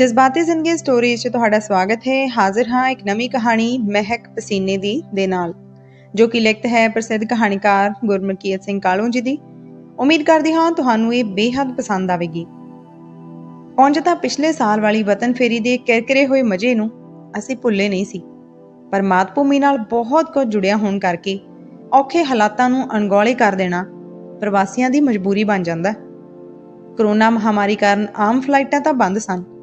ਜਜ਼ਬਾਤੀ ਜ਼ਿੰਦਗੀ ਸਟੋਰੀ 'ਚ ਤੁਹਾਡਾ ਸਵਾਗਤ ਹੈ। ਹਾਜ਼ਰ ਹਾਂ ਇੱਕ ਨਵੀਂ ਕਹਾਣੀ ਮਹਿਕ ਪਸੀਨੇ ਦੀ ਦੇ ਨਾਲ, ਜੋ ਕਿ ਲਿਖਤ ਹੈ ਪ੍ਰਸਿੱਧ ਕਹਾਣੀਕਾਰ ਗੁਰਮਲਕੀਤ ਸਿੰਘ ਕਾਲੂ ਜੀ ਦੀ। ਉਮੀਦ ਕਰਦੀ ਹਾਂ ਤੁਹਾਨੂੰ ਇਹ ਬੇਹੱਦ ਪਸੰਦ ਆਵੇਗੀ। ਉਂਝ ਤਾਂ ਪਿਛਲੇ ਸਾਲ ਵਾਲੀ ਵਤਨ ਫੇਰੀ ਦੇ ਕਿਰਕਿਰੇ ਹੋਏ ਮਜ਼ੇ ਨੂੰ ਅਸੀਂ ਭੁੱਲੇ ਨਹੀਂ ਸੀ। ਪਰ ਮਾਤ ਭੂਮੀ ਨਾਲ ਬਹੁਤ ਕੁਝ ਜੁੜਿਆ ਹੋਣ ਕਰਕੇ ਔਖੇ ਹਾਲਾਤਾਂ ਨੂੰ ਅਣਗੌਲੇ ਕਰ ਦੇਣਾ ਪ੍ਰਵਾਸੀਆਂ ਦੀ ਮਜਬੂਰੀ ਬਣ ਜਾਂਦਾ। ਹੈ। ਕਰੋਨਾ ਮਹਾਮਾਰੀ ਕਾਰਨ ਆਮ ਫਲਾਈਟਾਂ ਤਾਂ ਬੰਦ ਸਨ।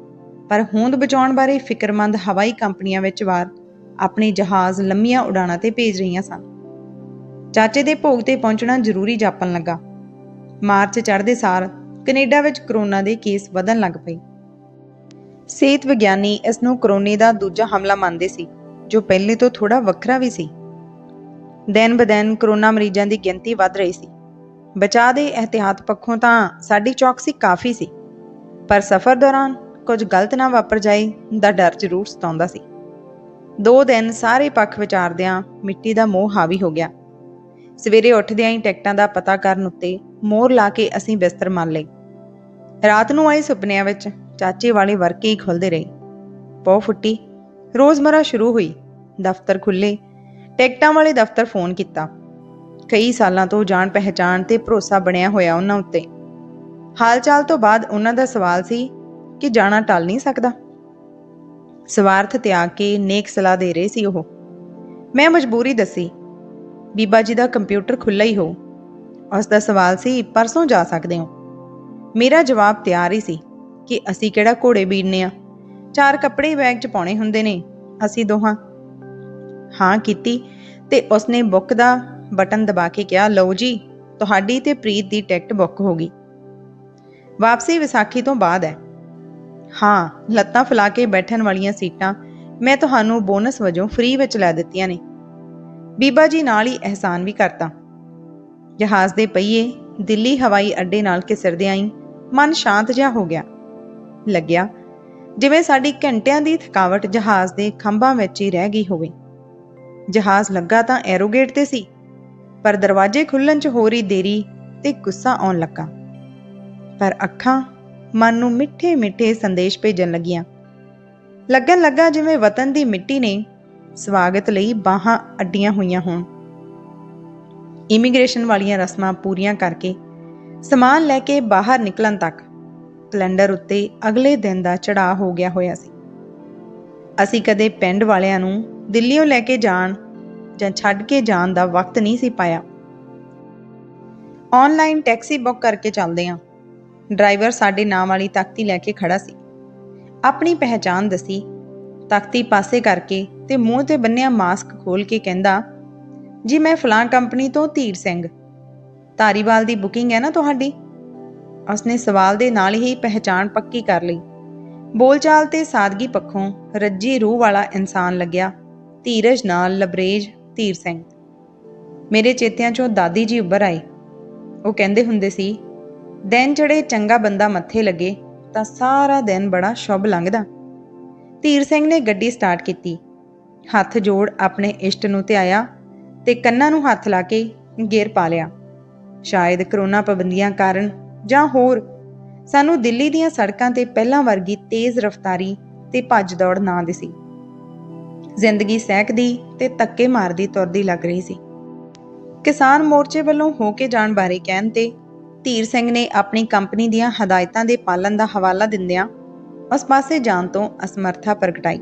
ਪਰ ਹੋਂਦ ਬਚਾਉਣ ਬਾਰੇ ਫਿਕਰਮੰਦ ਹਵਾਈ ਕੰਪਨੀਆਂ ਵਿੱਚ ਵਾਰ ਆਪਣੇ ਜਹਾਜ਼ ਲੰਮੀਆਂ ਉਡਾਣਾਂ ਤੇ ਭੇਜ ਰਹੀਆਂ ਸਨ। ਚਾਚੇ ਦੇ ਭੋਗ ਤੇ ਪਹੁੰਚਣਾ ਜ਼ਰੂਰੀ ਜਾਪਣ ਲੱਗਾ। ਮਾਰਚ ਚੜ੍ਹਦੇ ਸਾਰ ਕੈਨੇਡਾ ਵਿੱਚ ਕਰੋਨਾ ਦੇ ਕੇਸ ਵਧਣ ਲੱਗ ਪਏ। ਸਿਹਤ ਵਿਗਿਆਨੀ ਇਸ ਨੂੰ ਕਰੋਨੇ ਦਾ ਦੂਜਾ ਹਮਲਾ ਮੰਨਦੇ ਸੀ, ਜੋ ਪਹਿਲੇ ਤੋਂ ਥੋੜਾ ਵੱਖਰਾ ਵੀ ਸੀ। ਦਿਨ ਬਦਿਨ ਕਰੋਨਾ ਮਰੀਜ਼ਾਂ ਦੀ ਗਿਣਤੀ ਵੱਧ ਰਹੀ ਸੀ। ਬਚਾਅ ਦੇ ਇਹਤਿਆਤ ਪੱਖੋਂ ਤਾਂ ਸਾਡੀ ਚੌਕਸੀ ਕਾਫੀ ਸੀ। ਪਰ ਸਫ਼ਰ ਦੌਰਾਨ ਕੁਝ ਗਲਤ ਨਾ ਵਾਪਰ ਜਾਏ, ਦਾ ਡਰ ਜ਼ਰੂਰ ਸਤਾਉਂਦਾ ਸੀ। ਦੋ ਦਿਨ ਸਾਰੇ ਪੱਖ ਵਿਚਾਰਦਿਆਂ ਮਿੱਟੀ ਦਾ ਮੋਹ ਹਾਵੀ ਹੋ ਗਿਆ। ਸਵੇਰੇ ਉੱਠਦਿਆਂ ਹੀ ਟਿਕਟਾਂ ਦਾ ਪਤਾ ਕਰਨ ਉੱਤੇ ਮੋਹਰ ਲਾ ਕੇ ਅਸੀਂ ਬਿਸਤਰ ਮੰਨ ਲਈ ਰਾਤ ਨੂੰ ਆਏ ਸੁਪਨਿਆਂ ਵਿੱਚ ਚਾਚੇ ਵਾਲੇ ਵਰਕੇ ਹੀ ਖੁੱਲਦੇ ਰਹੇ। ਪੌ ਫੁੱਟੀ, ਰੋਜ਼ਮਰਾ ਸ਼ੁਰੂ ਹੋਈ, ਦਫ਼ਤਰ ਖੁੱਲੇ ਟਿਕਟਾਂ ਵਾਲੇ ਦਫ਼ਤਰ ਫੋਨ ਕੀਤਾ। ਕਈ ਸਾਲਾਂ ਤੋਂ ਜਾਣ ਪਹਿਚਾਣ ਤੇ ਭਰੋਸਾ ਬਣਿਆ ਹੋਇਆ ਉਹਨਾਂ ਉੱਤੇ। ਹਾਲਚਾਲ ਤੋਂ ਬਾਅਦ ਉਹਨਾਂ ਦਾ ਸਵਾਲ ਸੀ ਕਿ ਜਾਣਾ ਟਲ ਨਹੀਂ ਸਕਦਾ? ਸਵਾਰਥ ਤਿਆਗ ਕੇ ਨੇਕ ਸਲਾਹ ਦੇ ਰਹੇ ਸੀ ਉਹ। ਮੈਂ ਮਜਬੂਰੀ ਦੱਸੀ, ਬੀਬਾ ਜੀ ਦਾ ਕੰਪਿਊਟਰ ਖੁੱਲਾ ਹੀ ਹੋ। ਉਸ ਦਾ ਸਵਾਲ ਸੀ, ਪਰਸੋਂ ਜਾ ਸਕਦੇ ਹੋ? ਮੇਰਾ ਜਵਾਬ ਤਿਆਰ ਹੀ ਸੀ ਕਿ ਅਸੀਂ ਕਿਹੜਾ ਘੋੜੇ ਬੀੜਨੇ ਆ। ਚਾਰ ਕੱਪੜੇ ਬੈਗ 'ਚ ਪਾਉਣੇ ਹੁੰਦੇ ਨੇ, ਅਸੀਂ ਦੋਹਾਂ। ਹਾਂ, ਕੀਤੀ। ਤੇ ਉਸਨੇ ਬੁੱਕ ਦਾ ਬਟਨ ਦਬਾ ਕੇ ਕਿਹਾ, ਲਓ ਜੀ, ਤੁਹਾਡੀ ਤੇ ਪ੍ਰੀਤ ਦੀ ਟਿਕਟ ਬੁੱਕ ਹੋ ਗਈ। ਵਾਪਸੀ ਵਿਸਾਖੀ ਤੋਂ ਬਾਅਦ ਹੈ। ਹਾਂ, ਲੱਤਾਂ ਫੁਲਾ ਕੇ ਬੈਠਣ ਵਾਲੀਆਂ ਸੀਟਾਂ ਮੈਂ ਤੁਹਾਨੂੰ ਬੋਨਸ ਵਜੋਂ ਫ੍ਰੀ ਵਿੱਚ ਲੈ ਦਿੱਤੀਆਂ ਨੇ। ਬੀਬਾ ਜੀ ਨਾਲ ਹੀ ਅਹਿਸਾਨ ਵੀ ਕਰਤਾ। ਜਹਾਜ਼ ਦੇ ਪਹੀਏ ਦਿੱਲੀ ਹਵਾਈ ਅੱਡੇ ਨਾਲ ਘਿਸਰਦੇ ਆਈ ਮਨ ਸ਼ਾਂਤ ਜਿਹਾ ਹੋ ਗਿਆ। ਲੱਗਿਆ ਜਿਵੇਂ ਸਾਡੀ ਘੰਟਿਆਂ ਦੀ ਥਕਾਵਟ ਜਹਾਜ਼ ਦੇ ਖੰਭਾਂ ਵਿੱਚ ਹੀ ਰਹਿ ਗਈ ਹੋਵੇ। ਜਹਾਜ਼ ਲੱਗਾ ਤਾਂ ਐਰੋਗੇਟ ਤੇ ਸੀ, ਪਰ ਦਰਵਾਜ਼ੇ ਖੁੱਲਣ 'ਚ ਹੋ ਰਹੀ ਦੇਰੀ ਤੇ ਗੁੱਸਾ ਆਉਣ ਲੱਗਾ। ਪਰ ਅੱਖਾਂ ਮਨ ਨੂੰ ਮਿੱਠੇ ਮਿੱਠੇ ਸੰਦੇਸ਼ ਭੇਜਣ ਲੱਗੀਆਂ। ਲੱਗਣ ਲੱਗਾ ਜਿਵੇਂ ਵਤਨ ਦੀ ਮਿੱਟੀ ਨੇ ਸਵਾਗਤ ਲਈ ਬਾਹਾਂ ਅੱਡੀਆਂ ਹੋਈਆਂ ਹੋਣ। ਇਮੀਗ੍ਰੇਸ਼ਨ ਵਾਲੀਆਂ ਰਸਮਾਂ ਪੂਰੀਆਂ ਕਰਕੇ ਸਮਾਨ ਲੈ ਕੇ ਬਾਹਰ ਨਿਕਲਣ ਤੱਕ ਕੈਲੰਡਰ ਉੱਤੇ ਅਗਲੇ ਦਿਨ ਦਾ ਚੜਾਅ ਹੋ ਗਿਆ ਹੋਇਆ ਸੀ। ਅਸੀਂ ਕਦੇ ਪਿੰਡ ਵਾਲਿਆਂ ਨੂੰ ਦਿੱਲੀੋਂ ਲੈ ਕੇ ਜਾਣ ਜਾਂ ਛੱਡ ਕੇ ਜਾਣ ਦਾ ਵਕਤ ਨਹੀਂ ਸੀ ਪਾਇਆ। ਆਨਲਾਈਨ ਟੈਕਸੀ ਬੁੱਕ ਕਰਕੇ ਚੱਲਦੇ ਹਾਂ ਡਰਾਈਵਰ ਸਾਡੇ ਨਾਂ ਵਾਲੀ ਤਖਤੀ ਲੈ ਕੇ ਖੜਾ ਸੀ। ਆਪਣੀ ਪਹਿਚਾਣ ਦੱਸੀ। ਤਖਤੀ ਪਾਸੇ ਕਰਕੇ ਤੇ ਮੂੰਹ ਤੇ ਬੰਨਿਆ ਮਾਸਕ ਖੋਲ ਕੇ ਕਹਿੰਦਾ, ਜੀ ਮੈਂ ਫਲਾਂ ਕੰਪਨੀ ਤੋਂ ਧੀਰ ਸਿੰਘ। ਧਾਰੀਵਾਲ ਦੀ ਬੁਕਿੰਗ ਹੈ ਨਾ ਤੁਹਾਡੀ? ਉਸਨੇ ਸਵਾਲ ਦੇ ਨਾਲ ਹੀ ਪਹਿਚਾਣ ਪੱਕੀ ਕਰ ਲਈ। ਬੋਲਚਾਲ ਤੇ ਸਾਦਗੀ ਪੱਖੋਂ ਰੱਜੀ ਰੂਹ ਵਾਲਾ ਇਨਸਾਨ ਲੱਗਿਆ, ਧੀਰਜ ਨਾਲ ਲਬਰੇਜ ਧੀਰ ਸਿੰਘ। ਮੇਰੇ ਚੇਤਿਆਂ ਚੋਂ ਦਾਦੀ ਜੀ ਉੱਭਰ ਆਏ। ਉਹ ਕਹਿੰਦੇ ਹੁੰਦੇ ਸੀ ਦਿਨ ਚੜੇ ਚੰਗਾ ਬੰਦਾ ਮੱਥੇ ਲੱਗੇ, ਤਾਂ ਸਾਰਾ ਦਿਨ ਬੜਾ ਸ਼ੁਭ ਲੰਘਦਾ। ਧੀਰ ਸਿੰਘ ਨੇ ਗੱਡੀ ਸਟਾਰਟ ਕੀਤੀ। ਹੱਥ ਜੋੜ ਆਪਣੇ ਇਸ਼ਟ ਨੂੰ ਧਿਆਇਆ ਤੇ ਕੰਨਾਂ ਨੂੰ ਹੱਥ ਲਾ ਕੇ ਗੇਰ ਪਾ ਲਿਆ। ਸ਼ਾਇਦ ਕਰੋਨਾ ਪਾਬੰਦੀਆਂ ਕਾਰਨ ਜਾਂ ਹੋਰ, ਸਾਨੂੰ ਦਿੱਲੀ ਦੀਆਂ ਸੜਕਾਂ ਤੇ ਪਹਿਲਾਂ ਵਰਗੀ ਤੇਜ਼ ਰਫ਼ਤਾਰੀ ਤੇ ਭੱਜ ਦੌੜ ਨਾ ਦਿਸੀ। ਜ਼ਿੰਦਗੀ ਸਹਿਕਦੀ ਤੇ ਧੱਕੇ ਮਾਰਦੀ ਤੁਰਦੀ ਲੱਗ ਰਹੀ ਸੀ। ਕਿਸਾਨ ਮੋਰਚੇ ਵੱਲੋਂ ਹੋ ਕੇ ਜਾਣ ਬਾਰੇ ਕਹਿਣ ਤੇ ਧੀਰ ਸਿੰਘ ਨੇ ਆਪਣੀ ਕੰਪਨੀ ਦੀਆਂ ਹਦਾਇਤਾਂ ਦੇ ਪਾਲਣ ਦਾ ਹਵਾਲਾ ਦਿੰਦਿਆਂ ਉਸ ਪਾਸੇ ਜਾਣ ਤੋਂ ਅਸਮਰਥਾ ਪ੍ਰਗਟਾਈ।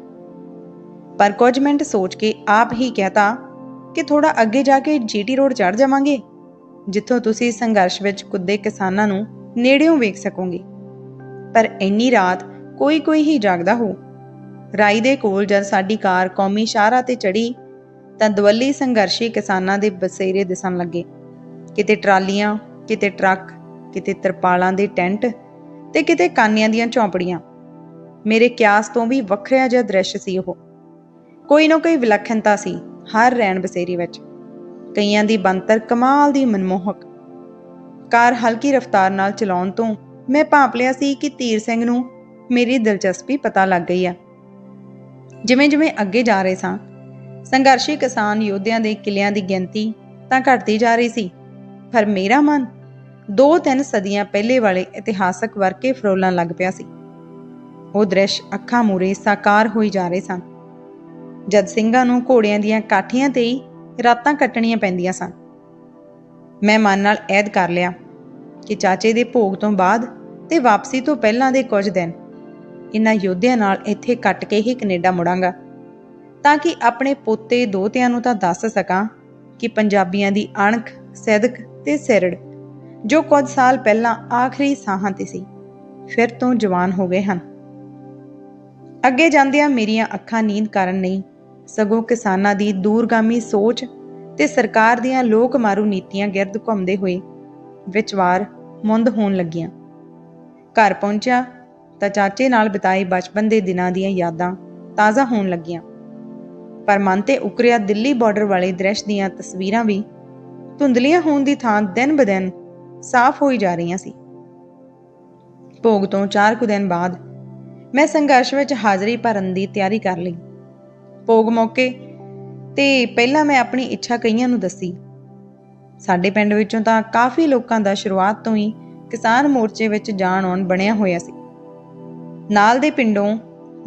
ਪਰ ਕੁਝ ਮਿੰਟ ਸੋਚ ਕੇ ਆਪ ਹੀ ਕਹਤਾ ਕਿ ਥੋੜਾ ਅੱਗੇ ਜਾ ਕੇ ਜੀਟੀ ਰੋਡ ਚੜ ਜਾਵਾਂਗੇ, ਜਿੱਥੋਂ ਤੁਸੀਂ ਸੰਘਰਸ਼ ਵਿੱਚ ਕੁੱਦੇ ਕਿਸਾਨਾਂ ਨੂੰ ਨੇੜਿਓਂ ਵੇਖ ਸਕੋਗੇ। ਪਰ ਇੰਨੀ ਰਾਤ ਕੋਈ ਕੋਈ ਹੀ ਜਾਗਦਾ ਹੋ। ਰਾਈ ਦੇ ਕੋਲ ਜਦ ਸਾਡੀ ਕਾਰ ਕੌਮੀ ਸ਼ਾਹਰਾ ਤੇ ਚੜੀ ਤਾਂ ਦਵੱਲੀ ਸੰਘਰਸ਼ੀ ਕਿਸਾਨਾਂ ਦੇ ਬਸੇਰੇ ਦਿਸਣ ਲੱਗੇ। ਕਿਤੇ ਟਰਾਲੀਆਂ ਕਿਤੇ ਟਰੱਕ, ਕਿਤੇ ਤਰਪਾਲਾਂ ਦੇ ਟੈਂਟ ਤੇ ਕਿਤੇ ਕਾਨਿਆਂ ਦੀਆਂ ਝੌਂਪੜੀਆਂ। ਮੇਰੇ ਕਿਆਸ ਤੋਂ ਵੀ ਵੱਖਰਾ ਜਿਹਾ ਦ੍ਰਿਸ਼ ਸੀ ਉਹ। ਕੋਈ ਨਾ ਕੋਈ ਵਿਲੱਖਣਤਾ ਸੀ ਹਰ ਰੈਣ ਬਸੇਰੀ ਵਿੱਚ। ਕਈਆਂ ਦੀ ਬੰਤਰ ਕਮਾਲ ਦੀ ਮਨਮੋਹਕ। ਕਾਰ ਹਲਕੀ ਰਫ਼ਤਾਰ ਨਾਲ ਚਲਾਉਣ ਤੋਂ ਮੈਂ ਭਾਪ ਲਿਆ ਸੀ ਕਿ ਧੀਰ ਸਿੰਘ ਨੂੰ ਮੇਰੀ ਦਿਲਚਸਪੀ ਪਤਾ ਲੱਗ ਗਈ ਆ। ਜਿਵੇਂ ਜਿਵੇਂ ਅੱਗੇ ਜਾ ਰਹੇ ਸਾਂ, ਸੰਘਰਸ਼ੀ ਕਿਸਾਨ ਯੋਧਿਆਂ ਦੇ ਕਿਲਿਆਂ ਦੀ ਗਿਣਤੀ ਤਾਂ ਘਟਦੀ ਜਾ ਰਹੀ ਸੀ, ਪਰ ਮੇਰਾ ਮਨ ਦੋ ਤਿੰਨ ਸਦੀਆਂ ਪਹਿਲੇ ਵਾਲੇ ਇਤਿਹਾਸਕ ਵਰਕੇ ਫਰੋਲਣ ਲੱਗ ਪਿਆ ਸੀ। ਉਹ ਦ੍ਰਿਸ਼ ਅੱਖਾਂ ਮੂਰੇ ਸਾਕਾਰ ਹੋਈ ਜਾ ਰਹੇ ਸਨ। ਜਦ ਸਿੰਘਾਂ ਨੂੰ ਘੋੜਿਆਂ ਦੀਆਂ ਕਾਠੀਆਂ ਤੇ ਹੀ ਰਾਤਾਂ ਕੱਟਣੀਆਂ ਪੈਂਦੀਆਂ ਸਨ। ਮੈਂ ਮਨ ਨਾਲ ਐਦ ਕਰ ਲਿਆ ਕਿ ਚਾਚੇ ਦੇ ਭੋਗ ਤੋਂ ਬਾਅਦ ਤੇ ਵਾਪਸੀ ਤੋਂ ਪਹਿਲਾਂ ਦੇ ਕੁਝ ਦਿਨ ਇਨ੍ਹਾਂ ਯੋਧਿਆਂ ਨਾਲ ਇੱਥੇ ਕੱਟ ਕੇ ਹੀ ਕੈਨੇਡਾ ਮੁੜਾਂਗਾ ਤਾਂ ਕਿ ਆਪਣੇ ਪੋਤੇ ਦੋਤਿਆਂ ਨੂੰ ਤਾਂ ਦੱਸ ਸਕਾਂ ਕਿ ਪੰਜਾਬੀਆਂ ਦੀ ਅਣਖ, ਸਦਕ ਤੇ ਸਿਰੜ ਜੋ ਕੁਝ ਸਾਲ ਪਹਿਲਾਂ ਆਖਰੀ ਸਾਹਾਂ ਤੇ ਸੀ, ਫਿਰ ਤੋਂ ਜਵਾਨ ਹੋ ਗਏ ਹਨ। ਅੱਗੇ ਜਾਂਦਿਆਂ ਮੇਰੀਆਂ ਅੱਖਾਂ ਨੀਂਦ ਕਾਰਨ ਨਹੀਂ, ਸਗੋਂ ਕਿਸਾਨਾਂ ਦੀ ਦੂਰਗਾਮੀ ਸੋਚ ਤੇ ਸਰਕਾਰ ਦੀਆਂ ਲੋਕ ਮਾਰੂ ਨੀਤੀਆਂ ਗਿਰਦ ਘੁੰਮਦੇ ਹੋਏ ਵਿਚਵਾਰ ਮੁੰਦ ਹੋਣ ਲੱਗੀਆਂ। ਘਰ ਪਹੁੰਚਿਆ ਤਾਂ ਚਾਚੇ ਨਾਲ ਬਿਤਾਏ ਬਚਪਨ ਦੇ ਦਿਨਾਂ ਦੀਆਂ ਯਾਦਾਂ ਤਾਜ਼ਾ ਹੋਣ ਲੱਗੀਆਂ। ਪਰ ਮਨ ਤੇ ਉਕਰਿਆ ਦਿੱਲੀ ਬਾਰਡਰ ਵਾਲੇ ਦ੍ਰਿਸ਼ ਦੀਆਂ ਤਸਵੀਰਾਂ ਵੀ ਧੁੰਦਲੀਆਂ ਹੋਣ ਦੀ ਥਾਂ ਦਿਨ ਬਦਿਨ ਸਾਫ਼ ਹੋਈ ਜਾ ਰਹੀਆਂ ਸੀ। ਭੋਗ ਤੋਂ 4 ਕੁ ਦਿਨ ਬਾਅਦ ਮੈਂ ਸੰਘਰਸ਼ ਵਿੱਚ ਹਾਜ਼ਰੀ ਭਰਨ ਦੀ ਤਿਆਰੀ ਕਰ ਲਈ। ਭੋਗ ਮੌਕੇ ਤੇ ਪਹਿਲਾਂ ਮੈਂ ਆਪਣੀ ਇੱਛਾ ਕਈਆਂ ਨੂੰ ਦੱਸੀ। ਸਾਡੇ ਪਿੰਡ ਵਿੱਚੋਂ ਤਾਂ ਕਾਫੀ ਲੋਕਾਂ ਦਾ ਸ਼ੁਰੂਆਤ ਤੋਂ ਹੀ ਕਿਸਾਨ ਮੋਰਚੇ ਵਿੱਚ ਜਾਣ ਆਉਣ ਬਣਿਆ ਹੋਇਆ ਸੀ। ਨਾਲ ਦੇ ਪਿੰਡੋਂ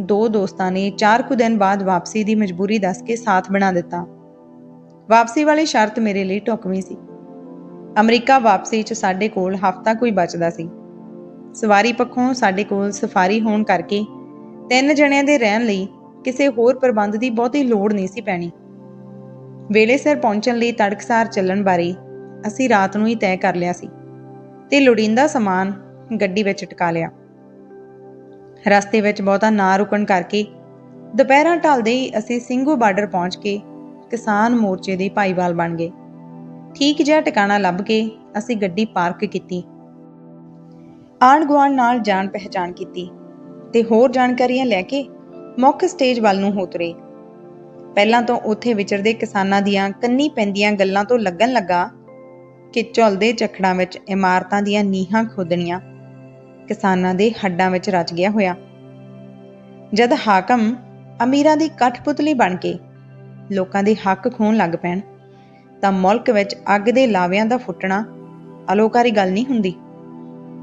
ਦੋ ਦੋਸਤਾਂ ਨੇ 4 ਕੁ ਦਿਨ ਬਾਅਦ ਵਾਪਸੀ ਦੀ ਮਜਬੂਰੀ ਦੱਸ ਕੇ ਸਾਥ ਬਣਾ ਦਿੱਤਾ। ਵਾਪਸੀ ਵਾਲੀ ਸ਼ਰਤ ਮੇਰੇ ਲਈ ਢੁਕਵੀਂ ਸੀ। ਅਮਰੀਕਾ ਵਾਪਸੀ 'ਚ ਸਾਡੇ ਕੋਲ ਹਫ਼ਤਾ ਕੋਈ ਬਚਦਾ ਸੀ। ਸਵਾਰੀ ਪੱਖੋਂ ਸਾਡੇ ਕੋਲ ਸਫਾਰੀ ਹੋਣ ਕਰਕੇ ਤਿੰਨ ਜਣਿਆਂ ਦੇ ਰਹਿਣ ਲਈ ਕਿਸੇ ਹੋਰ ਪ੍ਰਬੰਧ ਦੀ ਬਹੁਤੀ ਲੋੜ ਨਹੀਂ ਸੀ ਪੈਣੀ। ਵੇਲੇ ਸਿਰ ਪਹੁੰਚਣ ਲਈ ਤੜਕਸਾਰ ਚੱਲਣ ਬਾਰੇ ਅਸੀਂ ਰਾਤ ਨੂੰ ਹੀ ਤੈਅ ਕਰ ਲਿਆ ਸੀ ਤੇ ਲੋੜੀਂਦਾ ਸਮਾਨ ਗੱਡੀ ਵਿੱਚ ਟਿਕਾ ਲਿਆ। ਰਸਤੇ ਵਿੱਚ ਬਹੁਤਾ ਨਾ ਰੁਕਣ ਕਰਕੇ ਦੁਪਹਿਰਾਂ ਢਲਦੇ ਹੀ ਅਸੀਂ ਸਿੰਘੂ ਬਾਰਡਰ ਪਹੁੰਚ ਕੇ ਕਿਸਾਨ ਮੋਰਚੇ ਦੇ ਭਾਈਵਾਲ ਬਣ ਗਏ। ਠੀਕ ਜਿਹਾ ਟਿਕਾਣਾ ਲੱਭ ਕੇ ਅਸੀਂ ਗੱਡੀ ਪਾਰਕ ਕੀਤੀ। ਆਂਢ ਗੁਆਂਢ ਨਾਲ ਜਾਣ ਪਹਿਚਾਣ ਕੀਤੀ ਤੇ ਹੋਰ ਜਾਣਕਾਰੀਆਂ ਲੈ ਕੇ ਮੁੱਖ ਸਟੇਜ ਵੱਲ ਨੂੰ ਹੋ ਪਹਿਲਾਂ ਤੋਂ ਉੱਥੇ ਵਿਚਰਦੇ ਕਿਸਾਨਾਂ ਦੀਆਂ ਕੰਨੀ ਪੈਂਦੀਆਂ ਗੱਲਾਂ ਤੋਂ ਲੱਗਣ ਲੱਗਾ ਕਿ ਝੁਲਦੇ ਚੱਖੜਾਂ ਵਿੱਚ ਇਮਾਰਤਾਂ ਦੀਆਂ ਨੀਹਾਂ ਖੋਦਣੀਆਂ ਕਿਸਾਨਾਂ ਦੇ ਹੱਡਾਂ ਵਿੱਚ ਰਚ ਗਿਆ ਹੋਇਆ। ਜਦ ਹਾਕਮ ਅਮੀਰਾਂ ਦੀ ਕਠਪੁਤਲੀ ਬਣ ਕੇ ਲੋਕਾਂ ਦੇ ਹੱਕ ਖੋਣ ਲੱਗ ਪੈਣ ਤਾਂ ਮੁਲਕ ਵਿੱਚ ਅੱਗ ਦੇ ਲਾਵਿਆਂ ਦਾ ਫੁੱਟਣਾ ਅਲੋਕਾਰੀ ਗੱਲ ਨਹੀਂ ਹੁੰਦੀ।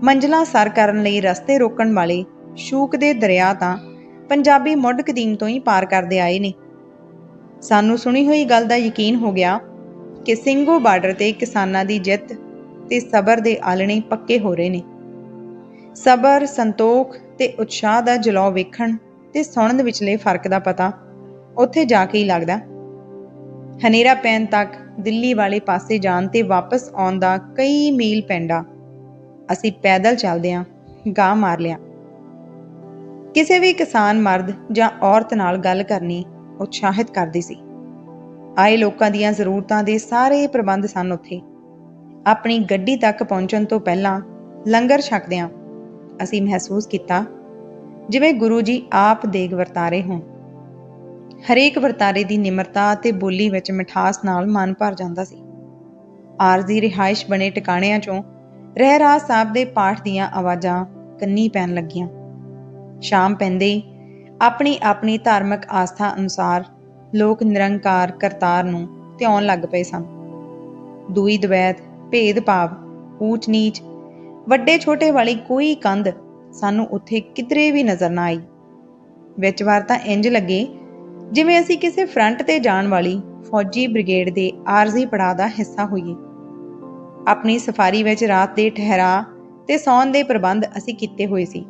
ਮੰਜ਼ਲਾਂ ਸਰ ਕਰਨ ਲਈ ਰਸਤੇ ਰੋਕਣ ਵਾਲੇ ਸ਼ੂਕ ਦੇ ਦਰਿਆ ਤਾਂ ਪੰਜਾਬੀ ਮੁੱਢ ਕਦੀਮ ਤੋਂ ਹੀ ਪਾਰ ਕਰਦੇ ਆਏ ਨੇ। ਸਾਨੂੰ ਸੁਣੀ ਹੋਈ ਗੱਲ ਦਾ ਯਕੀਨ ਹੋ ਗਿਆ ਕਿ ਸਿੰਘੂ ਬਾਰਡਰ ਤੇ ਕਿਸਾਨਾਂ ਦੀ ਜਿੱਤ ਤੇ ਸਬਰ ਦੇ ਆਲਣੇ ਪੱਕੇ ਹੋ ਰਹੇ ਨੇ। ਸਬਰ, ਸੰਤੋਖ ਤੇ ਉਤਸ਼ਾਹ ਦਾ ਜਲਾਅ ਵੇਖਣ ਤੇ ਸੁਣਨ ਵਿਚਲੇ ਫ਼ਰਕ ਦਾ ਪਤਾ ਉੱਥੇ ਜਾ ਕੇ ਹੀ ਲੱਗਦਾ। ਹਨੇਰਾ ਪੈਣ ਤੱਕ ਦਿੱਲੀ ਵਾਲੇ ਪਾਸੇ ਜਾਣ ਤੇ ਵਾਪਸ ਆਉਣ ਦਾ ਕਈ ਮੀਲ ਪੈਂਡਾ ਅਸੀਂ ਪੈਦਲ ਚੱਲਦਿਆਂ ਗਾਂ ਮਾਰ ਲਿਆ। ਕਿਸੇ ਵੀ ਕਿਸਾਨ ਮਰਦ ਜਾਂ ਔਰਤ ਨਾਲ ਗੱਲ ਕਰਨੀ ਉਤਸ਼ਾਹਿਤ ਕਰਦੀ ਸੀ। ਆਏ ਲੋਕਾਂ ਦੀਆਂ ਜ਼ਰੂਰਤਾਂ ਦੇ ਸਾਰੇ ਪ੍ਰਬੰਧ ਸਨ ਉੱਥੇ। ਆਪਣੀ ਗੱਡੀ ਤੱਕ ਪਹੁੰਚਣ ਤੋਂ ਪਹਿਲਾਂ ਲੰਗਰ ਛਕਦਿਆਂ ਅਸੀਂ ਮਹਿਸੂਸ ਕੀਤਾ, ਜਿਵੇਂ ਗੁਰੂ ਜੀ ਆਪ ਦੇਗ ਵਰਤਾਰੇ ਹੋਣ। ਹਰੇਕ ਵਰਤਾਰੇ ਦੀ ਨਿਮਰਤਾ ਅਤੇ ਬੋਲੀ ਵਿੱਚ ਮਿਠਾਸ ਨਾਲ ਮਨ ਭਰ ਜਾਂਦਾ ਸੀ। ਆਰਜ਼ੀ ਰਿਹਾਇਸ਼ ਬਣੇ ਟਿਕਾਣਿਆਂ ਚੋਂ ਰਹਿ ਰਾਸ ਸਾਹਿਬ ਦੇ ਪਾਠ ਦੀਆਂ ਆਵਾਜ਼ਾਂ ਕੰਨੀ ਪੈਣ ਲੱਗੀਆਂ। ਸ਼ਾਮ ਪੈਂਦੇ ਹੀ ਆਪਣੀ ਆਪਣੀ ਧਾਰਮਿਕ ਆਸਥਾ ਅਨੁਸਾਰ ਲੋਕ ਨਿਰੰਕਾਰ, ਕਰਤਾਰ ਨੂੰ ਧਿਆਉਣ ਲੱਗ ਪਏ ਸਨ। ਦੂਈ ਦਵੈਤ ਭੇਦ-ਭਾਵ ਊਚ ਨੀਚ, ਵੱਡੇ ਛੋਟੇ ਵਾਲੀ ਕੋਈ ਕੰਧ ਸਾਨੂੰ ਉੱਥੇ ਕਿਧਰੇ ਵੀ ਨਜ਼ਰ ਨਾ ਆਈ। ਵਿੱਚ ਵਾਰ ਤਾਂ ਇੰਜ ਲੱਗੇ ਜਿਵੇਂ ਅਸੀਂ ਕਿਸੇ ਫਰੰਟ ਤੇ ਜਾਣ ਵਾਲੀ ਫੌਜੀ ਬ੍ਰਿਗੇਡ ਦੇ ਆਰਜ਼ੀ ਪੜਾਅ ਦਾ ਹਿੱਸਾ ਹੋਈਏ। ਆਪਣੀ ਸਫਾਰੀ ਵਿੱਚ ਰਾਤ ਦੇ ਠਹਿਰਾ ਤੇ ਸੌਣ ਦੇ ਪ੍ਰਬੰਧ ਅਸੀਂ ਕੀਤੇ ਹੋਏ ਸੀ।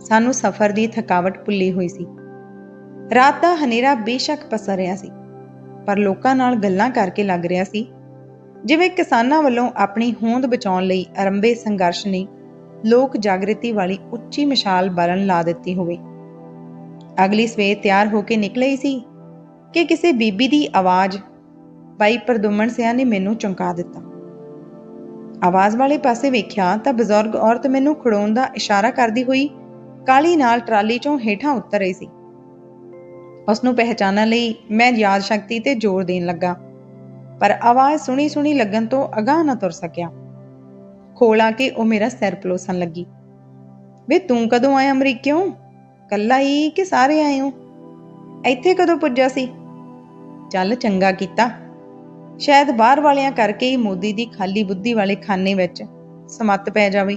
ਸਾਨੂੰ ਸਫ਼ਰ ਦੀ ਥਕਾਵਟ ਭੁੱਲੀ ਹੋਈ ਸੀ। ਰਾਤ ਦਾ ਹਨੇਰਾ ਬੇਸ਼ੱਕ ਪਸਰ ਰਿਹਾ ਸੀ, ਪਰ ਲੋਕਾਂ ਨਾਲ ਗੱਲਾਂ ਕਰਕੇ ਲੱਗ ਰਿਹਾ ਸੀ, ਜਿਵੇਂ ਕਿਸਾਨਾਂ ਵੱਲੋਂ ਆਪਣੀ ਹੋਂਦ ਬਚਾਉਣ ਲਈ ਆਰੰਭੇ ਸੰਘਰਸ਼ ਨੇ ਲੋਕ ਜਾਗਰਤੀ ਵਾਲੀ ਉੱਚੀ ਮਿਸਾਲ ਬਲਨ ਲਾ ਦਿੱਤੀ ਹੋਵੇ। ਅਗਲੀ ਸਵੇਰ ਤਿਆਰ ਹੋ ਕੇ ਨਿਕਲੇ ਹੀ ਸੀ ਕਿ ਕਿਸੇ ਬੀਬੀ ਦੀ ਆਵਾਜ਼ ਬਾਈ ਪ੍ਰਦੁਮਨ ਸਿਆ ਨੇ ਮੈਨੂੰ ਚੌਂਕਾ ਦਿੱਤਾ। ਆਵਾਜ਼ ਵਾਲੇ ਪਾਸੇ ਵੇਖਿਆ ਤਾਂ ਬਜ਼ੁਰਗ ਔਰਤ ਮੈਨੂੰ ਖੜੋਣ ਦਾ ਇਸ਼ਾਰਾ ਕਰਦੀ ਹੋਈ ਕਾਲੀ ਨਾਲ ਟਰਾਲੀ ਚੋਂ ਹੇਠਾਂ ਉਤਰ ਰਹੀ ਸੀ। ਉਸ ਨੂੰ ਪਹਿਚਾਨਣ ਲਈ ਮੈਂ ਯਾਦ ਸ਼ਕਤੀ ਤੇ ਜ਼ੋਰ ਦੇਣ ਲੱਗਾ, ਪਰ ਆਵਾਜ਼ ਸੁਣੀ ਸੁਣੀ ਲੱਗਣ ਤੋਂ ਅਗਾਹ ਨਾ ਤੁਰ ਸਕਿਆ। ਖੋਲਾ ਕੇ ਉਹ ਮੇਰਾ ਸਿਰ ਪਲੋਸਣ ਲੱਗੀ। ਵੇ ਤੂੰ ਕਦੋਂ ਆਇਆ ਅਮਰੀਕਿਓਂ? ਕੱਲਾ ਹੀ ਕਿ ਸਾਰੇ ਆਏ ਹੋ? ਇੱਥੇ ਕਦੋਂ ਪੁੱਜਾ ਸੀ? ਚੱਲ ਚੰਗਾ ਕੀਤਾ। ਸ਼ਾਇਦ ਬਾਹਰ ਵਾਲਿਆਂ ਕਰਕੇ ਹੀ ਮੋਦੀ ਦੀ ਖਾਲੀ ਬੁੱਧੀ ਵਾਲੇ ਖਾਨੇ ਵਿੱਚ ਸਮੱਤ ਪੈ ਜਾਵੇ।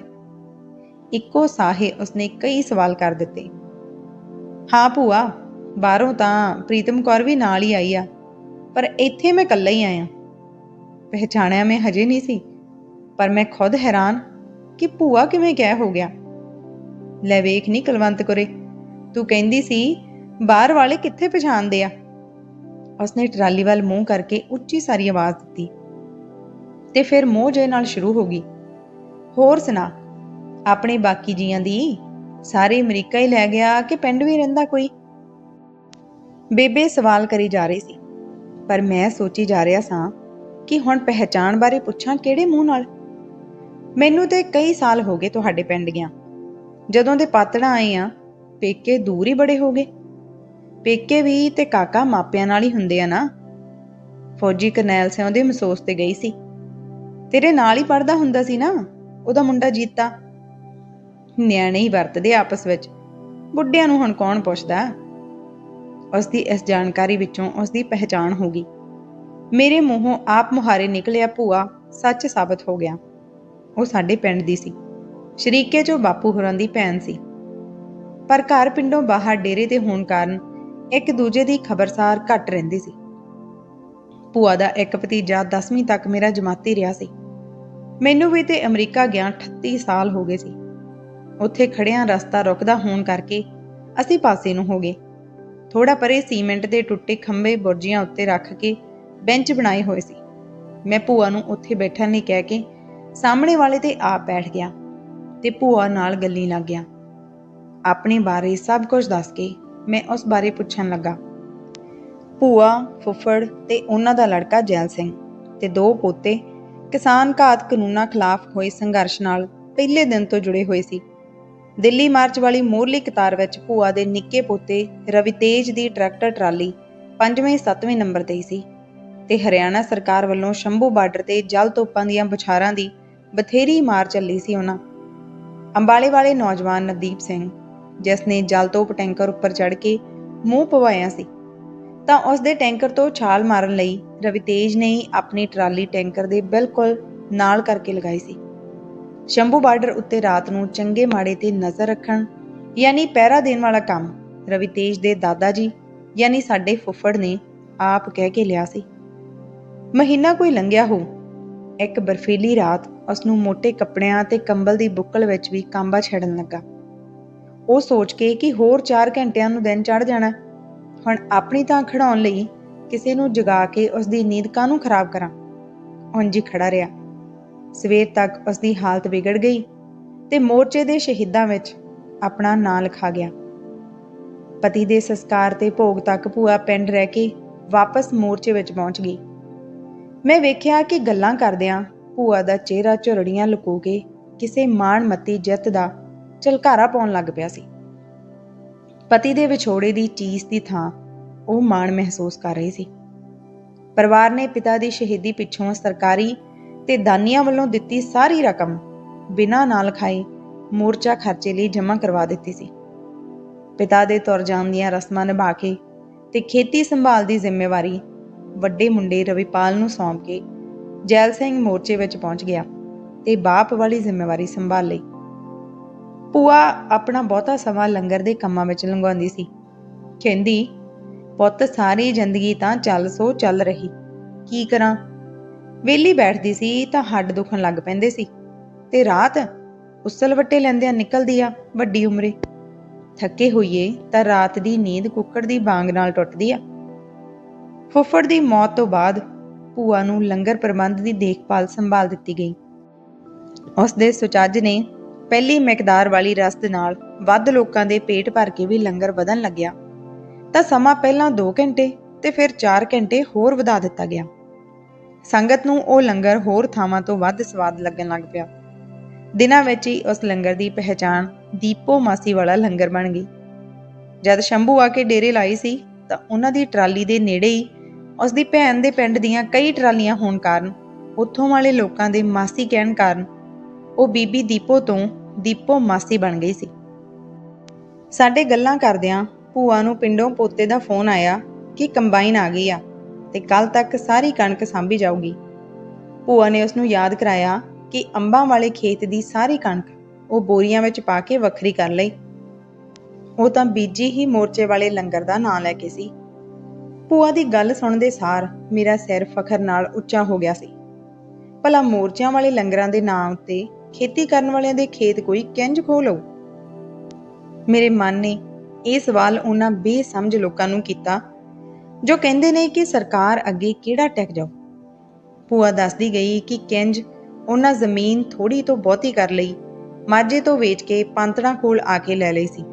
ਇੱਕੋ ਸਾਹੇ ਉਸਨੇ ਕਈ ਸਵਾਲ ਕਰ ਦਿੱਤੇ। ਹਾਂ ਭੂਆ, ਬਾਹਰੋਂ ਤਾਂ ਪ੍ਰੀਤਮ ਕੌਰ ਵੀ ਨਾਲ ਹੀ ਆਈ ਆ, ਪਰ ਇੱਥੇ ਮੈਂ ਇਕੱਲਾ ਹੀ ਆਇਆ। ਪਹਿਚਾਣਿਆ ਮੈਂ ਹਜੇ ਨਹੀਂ ਸੀ, ਪਰ ਮੈਂ ਖੁਦ ਹੈਰਾਨ ਕਿ ਭੂਆ ਕਿਵੇਂ ਕਹਿ ਹੋ ਗਿਆ। ਲੈ ਵੇਖ ਨਹੀਂ ਕੁਲਵੰਤ ਕੁਰੇ ਤੂੰ ਕਹਿੰਦੀ ਸੀ, ਬਾਹਰ ਵਾਲੇ ਕਿੱਥੇ ਪਛਾਣਦੇ ਆ? ਉਸਨੇ ਟਰਾਲੀ ਵੱਲ ਮੂੰਹ ਕਰਕੇ ਉੱਚੀ ਸਾਰੀ ਆਵਾਜ਼ ਦਿੱਤੀ। ਤੇ ਫਿਰ ਮੋਹ ਜੇ ਨਾਲ ਸ਼ੁਰੂ ਹੋ ਗਈ। ਹੋਰ ਸੁਣਾ, ਆਪਣੇ ਬਾਕੀ ਜੀਆਂ ਦੀ? ਸਾਰੇ ਅਮਰੀਕਾ ਹੀ ਲੈ ਗਿਆ ਕਿ ਪਿੰਡ ਵੀ ਰਹਿੰਦਾ ਕੋਈ? ਬੇਬੇ ਸਵਾਲ ਕਰੀ ਜਾ ਰਹੀ ਸੀ, ਪਰ ਮੈਂ ਸੋਚੀ ਜਾ ਰਿਹਾ ਸਾਂ ਕਿ ਹੁਣ ਪਹਿਚਾਣ ਬਾਰੇ ਪੁੱਛਾਂ ਕਿਹੜੇ ਮੂੰਹ ਨਾਲ। ਮੈਨੂੰ ਤੇ ਕਈ ਸਾਲ ਹੋ ਗਏ ਤੁਹਾਡੇ ਪਿੰਡ ਗਿਆ। ਜਦੋਂ ਦੇ ਪਾਤੜਾ ਆਏ ਆ ਪੇਕੇ ਦੂਰ ਹੀ ਬੜੇ ਹੋ ਗਏ। ਪੇਕੇ ਵੀ ਤੇ ਕਾਕਾ ਮਾਪਿਆਂ ਨਾਲ ਹੀ ਹੁੰਦੇ ਆ ਨਾ। ਫੌਜੀ ਕਰਨੈਲ ਸਿਉਂ ਦੇ ਮਸੋਸ ਤੇ ਗਈ ਸੀ। ਤੇਰੇ ਨਾਲ ਹੀ ਪੜਦਾ ਹੁੰਦਾ ਸੀ ਨਾ, ਉਹਦਾ ਮੁੰਡਾ ਜੀਤਾ। ਨਿਆਣੇ ਹੀ ਵਰਤਦੇ ਆਪਸ ਵਿੱਚ। ਬੁੱਢਿਆਂ ਨੂੰ ਹੁਣ ਕੌਣ ਪੁੱਛਦਾ? ਉਸ ਦੀ ਇਸ ਜਾਣਕਾਰੀ ਵਿੱਚੋਂ ਉਸ ਦੀ ਪਹਿਚਾਣ ਹੋ ਗਈ। ਮੇਰੇ ਮੂੰਹੋਂ ਆਪ ਮੁਹਾਰੇ ਨਿਕਲਿਆ ਭੂਆ ਸੱਚ ਸਾਬਤ ਹੋ ਗਿਆ। ਉਹ ਸਾਡੇ ਪਿੰਡ ਦੀ ਸੀ। ਸ਼ਰੀਕੇ ਚੋਂ ਬਾਪੂ ਹੋਰਾਂ ਦੀ ਭੈਣ ਸੀ। ਪਰ ਘਰ ਪਿੰਡੋਂ ਬਾਹਰ ਡੇਰੇ ਤੇ ਹੋਣ ਕਾਰਨ ਇੱਕ ਦੂਜੇ ਦੀ ਖਬਰਸਾਰ ਘੱਟ ਰਹਿੰਦੀ ਸੀ। ਭੂਆ ਦਾ ਇੱਕ ਭਤੀਜਾ 10ਵੀਂ ਤੱਕ ਮੇਰਾ ਜਮਾਤੀ ਰਿਹਾ ਸੀ। ਮੈਨੂੰ ਵੀ ਤੇ ਅਮਰੀਕਾ ਗਿਆ 38 ਸਾਲ ਹੋ ਗਏ ਸੀ। ਉੱਥੇ ਖੜਿਆਂ ਰਸਤਾ ਰੁਕਦਾ ਹੋਣ ਕਰਕੇ ਅਸੀਂ ਪਾਸੇ ਨੂੰ ਹੋ ਗਏ। ਥੋੜਾ ਪਰੇ ਸੀਮੈਂਟ ਦੇ ਟੁੱਟੇ ਖੰਭੇ ਬੁਰਜੀਆਂ ਉੱਤੇ ਰੱਖ ਕੇ ਬੈਂਚ ਬਣਾਏ ਹੋਏ ਸੀ। ਮੈਂ ਭੂਆ ਨੂੰ ਉੱਥੇ ਬੈਠਣ ਲਈ ਕਹਿ ਕੇ ਸਾਹਮਣੇ ਵਾਲੇ ਤੇ ਆਪ ਬੈਠ ਗਿਆ ਤੇ ਭੂਆ ਨਾਲ ਗੱਲੀ ਲੱਗ ਗਿਆ। ਆਪਣੇ ਬਾਰੇ ਸਭ ਕੁਝ ਦੱਸ ਕੇ ਮੈਂ ਉਸ ਬਾਰੇ ਪੁੱਛਣ ਲੱਗਾ। ਭੂਆ, ਫੁੱਫੜ ਤੇ ਉਹਨਾਂ ਦਾ ਲੜਕਾ ਜੈਲ ਸਿੰਘ ਤੇ ਦੋ ਪੋਤੇ ਕਿਸਾਨ ਘਾਤ ਕਾਨੂੰਨਾਂ ਖਿਲਾਫ ਹੋਏ ਸੰਘਰਸ਼ ਨਾਲ ਪਹਿਲੇ ਦਿਨ ਤੋਂ ਜੁੜੇ ਹੋਏ ਸੀ। ਦਿੱਲੀ ਮਾਰਚ ਵਾਲੀ ਮੋਰਲੀ ਕਤਾਰ ਵਿੱਚ ਭੂਆ ਦੇ ਨਿੱਕੇ ਪੋਤੇ ਰਵਿਤੇਜ ਦੀ ਟਰੈਕਟਰ ਟਰਾਲੀ 5ਵੇਂ 7ਵੇਂ ਨੰਬਰ ਤੇ ਸੀ ਤੇ ਹਰਿਆਣਾ ਸਰਕਾਰ ਵੱਲੋਂ ਸ਼ੰਭੂ ਬਾਰਡਰ ਤੇ ਜਲ ਤੋਪਾਂ ਦੀਆਂ ਬੁਛਾਰਾਂ ਦੀ ਬਥੇਰੀ ਮਾਰ ਚੱਲੀ ਸੀ ਉਹਨਾਂ। ਅੰਬਾਲੇ ਵਾਲੇ ਨੌਜਵਾਨ ਨਵਦੀਪ ਸਿੰਘ ਜਿਸ ਨੇ ਜਲ ਤੋਪ ਟੈਂਕਰ ਉੱਪਰ ਚੜ੍ਹ ਕੇ ਮੂੰਹ ਪਵਾਇਆ ਸੀ। ਤਾਂ ਉਸ ਦੇ ਟੈਂਕਰ ਤੋਂ ਛਾਲ ਮਾਰਨ ਲਈ ਰਵਿਤੇਜ ਨੇ ਹੀ ਆਪਣੀ ਟਰਾਲੀ ਟੈਂਕਰ ਦੇ ਬਿਲਕੁਲ ਨਾਲ ਕਰਕੇ ਲਗਾਈ ਸੀ। ਸ਼ੰਭੂ ਬਾਰਡਰ ਉੱਤੇ ਰਾਤ ਨੂੰ ਚੰਗੇ ਮਾੜੇ ਤੇ ਨਜ਼ਰ ਰੱਖਣ ਯਾਨੀ ਪਹਿਰਾ ਦੇਣ ਵਾਲਾ ਕੰਮ ਰਵਿਤੇਜ ਦੇ ਦਾਦਾ ਜੀ ਯਾਨੀ ਸਾਡੇ ਫੁੱਫੜ ਨੇ ਆਪ ਕਹਿ ਕੇ ਲਿਆ ਸੀ। ਮਹੀਨਾ ਕੋਈ ਲੰਘਿਆ ਹੋ, ਇੱਕ ਬਰਫੀਲੀ ਰਾਤ ਉਸ ਨੂੰ ਮੋٹے ਕੱਪੜਿਆਂ ਤੇ ਕੰਬਲ ਦੀ ਬੁੱਕਲ ਵਿੱਚ ਵੀ ਕਾਂਬਾ ਛੜਨ ਲੱਗਾ। ਉਹ ਸੋਚ ਕੇ ਕਿ ਹੋਰ 4 ਘੰਟਿਆਂ ਨੂੰ ਦਿਨ ਚੜ ਜਾਣਾ। ਹੁਣ ਆਪਣੀ ਤਾਂ ਖੜਾਉਣ ਲਈ ਕਿਸੇ ਨੂੰ ਜਗਾ ਕੇ ਉਸ ਦੀ ਨੀਂਦ ਕਾਹਨੂੰ ਖਰਾਬ ਕਰਾਂ? ਉਂਝ ਹੀ ਖੜਾ ਰਿਹਾ। ਸਵੇਰ ਤੱਕ ਉਸ ਦੀ ਹਾਲਤ ਵਿਗੜ ਗਈ ਤੇ ਮੋਰਚੇ ਦੇ ਸ਼ਹੀਦਾਂ ਵਿੱਚ ਆਪਣਾ ਨਾਂ ਲਿਖਾ ਗਿਆ। ਪਤੀ ਦੇ ਸੰਸਕਾਰ ਤੇ ਭੋਗ ਤੱਕ ਭੂਆ ਪਿੰਡ ਰਹਿ ਕੇ ਵਾਪਸ ਮੋਰਚੇ ਵਿੱਚ ਪਹੁੰਚ ਗਈ। ਮੈਂ ਵੇਖਿਆ ਕਿ ਗੱਲਾਂ ਕਰਦਿਆਂ ਭੂਆ ਦਾ ਚਿਹਰਾ ਝੁਰੜੀਆਂ ਲੁਕੋ ਕੇ ਕਿਸੇ ਮਾਣ ਮੱਤੀ ਜਿੱਤ ਦਾ ਝਲਕਾਰਾ ਪਾਉਣ ਲੱਗ ਪਿਆ ਸੀ। ਪਤੀ ਦੇ ਵਿਛੋੜੇ ਦੀ ਚੀਸ ਦੀ ਥਾਂ ਉਹ ਮਾਣ ਮਹਿਸੂਸ ਕਰ ਰਹੀ ਸੀ। ਪਰਿਵਾਰ ਨੇ ਪਿਤਾ ਦੀ ਸ਼ਹੀਦੀ ਪਿੱਛੋਂ ਸਰਕਾਰੀ ਤੇ ਦਾਨੀਆਂ ਵੱਲੋਂ ਦਿੱਤੀ ਸਾਰੀ ਰਕਮ ਬਿਨਾਂ ਨਾਲ ਖਾਏ ਮੋਰਚਾ ਖਰਚੇ ਲਈ ਜਮ੍ਹਾਂ ਕਰਵਾ ਦਿੱਤੀ ਸੀ। ਪਿਤਾ ਦੇ ਤੁਰ ਜਾਣ ਦੀਆਂ ਰਸਮਾਂ ਨਿਭਾ ਕੇ ਤੇ ਖੇਤੀ ਸੰਭਾਲ ਦੀ ਜ਼ਿੰਮੇਵਾਰੀ ਵੱਡੇ ਮੁੰਡੇ ਰਵਿਪਾਲ ਨੂੰ ਸੌਂਪ ਕੇ ਜੈਲ ਸਿੰਘ ਮੋਰਚੇ ਵਿੱਚ ਪਹੁੰਚ ਗਿਆ ਤੇ ਬਾਪ ਵਾਲੀ ਜ਼ਿੰਮੇਵਾਰੀ ਸੰਭਾਲ ਲਈ ਪੂਆ ਆਪਣਾ ਬਹੁਤਾ ਸਮਾਂ ਲੰਗਰ ਦੇ ਕੰਮਾਂ ਵਿੱਚ ਲੰਘਾਉਂਦੀ ਸੀ। ਕਹਿੰਦੀ, ਪੁੱਤ, ਸਾਰੀ ਜ਼ਿੰਦਗੀ ਤਾਂ ਚੱਲ ਸੋ ਚੱਲ ਰਹੀ। ਕੀ ਕਰਾਂ? ਵੇਲੀ ਬੈਠਦੀ ਸੀ ਤਾਂ ਹੱਡ ਦੁਖਣ ਲੱਗ ਪੈਂਦੇ ਸੀ। ਤੇ ਰਾਤ ਉਸਲ ਵੱਟੇ ਲੈਂਦਿਆਂ ਨਿਕਲਦੀ ਆ ਵੱਡੀ ਉਮਰੇ। ਥੱਕੇ ਹੋਈਏ ਤਾਂ ਰਾਤ ਦੀ ਨੀਂਦ ਕੁੱਕੜ ਦੀ ਬਾਂਗ ਨਾਲ ਟੁੱਟਦੀ ਆ। ਫੁੱਫੜ ਦੀ ਮੌਤ ਤੋਂ ਬਾਅਦ ਭੂਆ ਨੂੰ ਲੰਗਰ ਪ੍ਰਬੰਧ ਦੀ ਦੇਖਭਾਲ ਸੰਭਾਲ ਦਿੱਤੀ ਗਈ। ਉਸ ਦੇ ਸੁਚੱਜ ਨੇ ਪਹਿਲੀ ਮਿਕਦਾਰ ਵਾਲੀ ਰਸਦ ਨਾਲ ਵੱਧ ਲੋਕਾਂ ਦੇ ਪੇਟ ਭਰ ਕੇ ਵੀ ਲੰਗਰ ਵਧਣ ਲੱਗਿਆ। ਤਾਂ ਸਮਾਂ ਪਹਿਲਾਂ 2 ਘੰਟੇ ਤੇ ਫਿਰ 4 ਘੰਟੇ ਹੋਰ ਵਧਾ ਦਿੱਤਾ ਗਿਆ। ਸੰਗਤ ਨੂੰ ਉਹ ਲੰਗਰ ਹੋਰ ਥਾਵਾਂ ਤੋਂ ਵੱਧ ਸਵਾਦ ਲੱਗਣ ਲੱਗ ਪਿਆ। ਦਿਨਾਂ ਵਿੱਚ ਹੀ ਉਸ ਲੰਗਰ ਦੀ ਪਹਿਚਾਣ ਦੀਪੋ ਮਾਸੀ ਵਾਲਾ ਲੰਗਰ ਬਣ ਗਈ। ਜਦ ਸ਼ੰਭੂ ਆ ਕੇ ਡੇਰੇ ਲਾਈ ਸੀ, ਤਾਂ ਉਹਨਾਂ ਦੀ ਟਰਾਲੀ ਦੇ ਨੇੜੇ ਹੀ ਉਸ ਦੀ ਭੈਣ ਦੇ ਪਿੰਡ ਦੀਆਂ ਕਈ ਟਰਾਲੀਆਂ ਹੋਣ ਕਾਰਨ, ਉੱਥੋਂ ਵਾਲੇ ਲੋਕਾਂ ਦੇ ਮਾਸੀ ਕਹਿਣ ਕਾਰਨ ਉਹ ਬੀਬੀ ਦੀਪੋ ਤੋਂ ਦੀਪੋ ਮਾਸੀ ਬਣ ਗਈ ਸੀ। ਸਾਡੇ ਗੱਲਾਂ ਕਰਦਿਆਂ ਭੂਆ ਨੂੰ ਪਿੰਡੋਂ ਪੋਤੇ ਦਾ ਫੋਨ ਆਇਆ ਕਿ ਕੰਬਾਈਨ ਆ ਗਈ ਆ ਤੇ ਕੱਲ ਤੱਕ ਸਾਰੀ ਕਣਕ ਸਾਂਭੀ ਜਾਊਗੀ। ਭੂਆ ਨੇ ਉਸ ਨੂੰ ਯਾਦ ਕਰਾਇਆ ਕਿ ਅੰਬਾਂ ਵਾਲੇ ਖੇਤ ਦੀ ਸਾਰੀ ਕਣਕ ਉਹ ਬੋਰੀਆਂ ਵਿੱਚ ਪਾ ਕੇ ਵੱਖਰੀ ਕਰ ਲਈ। ਉਹ ਤਾਂ ਬੀਜੀ ਹੀ ਮੋਰਚੇ ਵਾਲੇ ਲੰਗਰ ਦਾ ਨਾਂ ਲੈ ਕੇ ਸੀ। ਭੂਆ ਦੀ ਗੱਲ ਸੁਣਦੇ ਸਾਰ ਮੇਰਾ ਸਿਰ ਫਖਰ ਨਾਲ ਉੱਚਾ ਹੋ ਗਿਆ ਸੀ। ਭਲਾ ਮੋਰਚਿਆਂ ਵਾਲੇ ਲੰਗਰਾਂ ਦੇ ਨਾਂ ਉੱਤੇ ਖੇਤੀ ਕਰਨ ਵਾਲਿਆਂ ਦੇ ਖੇਤ ਕੋਈ ਕਿੰਜ ਖੋਹ ਲਊ? ਮੇਰੇ ਮਨ ਨੇ ਇਹ ਸਵਾਲ ਉਹਨਾਂ ਬੇਸਮਝ ਲੋਕਾਂ ਨੂੰ ਕੀਤਾ, ਜੋ ਕਹਿੰਦੇ ਨੇ ਕਿ ਸਰਕਾਰ ਅੱਗੇ ਕਿਹੜਾ ਟਿਕ ਜਾਓ ਭੂਆ ਦੱਸਦੀ ਗਈ ਕਿ ਕਿੰਜ ਉਹਨਾਂ ਜ਼ਮੀਨ ਥੋੜੀ ਤੋਂ ਬਹੁਤੀ ਕਰ ਲਈ, ਮਾਝੇ ਤੋਂ ਵੇਚ ਕੇ ਪੰਤੜਾ ਕੋਲ ਆ ਕੇ ਲੈ ਲਈ ਸੀ।